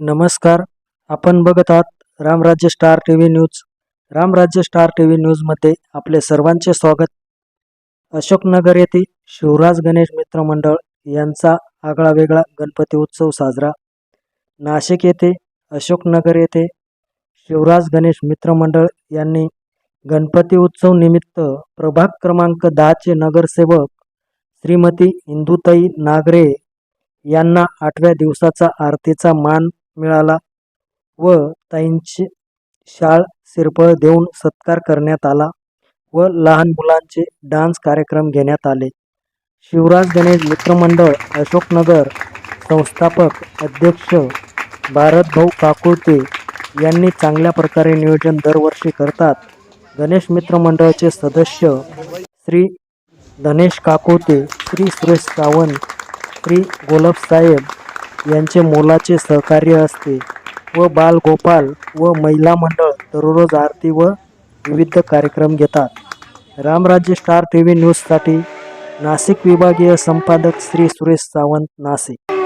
नमस्कार. आपण बघत आहात Ramrajya star T V news Ramrajya star T V न्यूजमध्ये आपले सर्वांचे स्वागत. अशोकनगर येथे शिवराज गणेश मित्र मंडळ यांचा आगळा वेगळा गणपती उत्सव साजरा. नाशिक येथे अशोकनगर येथे शिवराज गणेश मित्र मंडळ यांनी गणपती उत्सव निमित्त प्रभाग क्रमांक दहाचे नगरसेवक श्रीमती इंदुताई नागरे यांना आठव्या दिवसाचा आरतीचा मान मिळाला व ताईंची शाळ सिरपळ देऊन सत्कार करण्यात आला व लहान मुलांचे डान्स कार्यक्रम घेण्यात आले. शिवराज गणेश मित्रमंडळ अशोकनगर संस्थापक अध्यक्ष भारतभाऊ काकुळते यांनी चांगल्या प्रकारे नियोजन दरवर्षी करतात. गणेश मित्रमंडळाचे सदस्य श्री धनेश काकोते श्री सुरेश सावंत श्री गोलब साहेब यांचे मोलाचे सहकार्य असते व बालगोपाल व महिला मंडळ दररोज आरती व विविध कार्यक्रम घेतात. रामराज्य स्टार टी व्ही न्यूजसाठी नाशिक विभागीय संपादक श्री सुरेश सावंत नाशिक.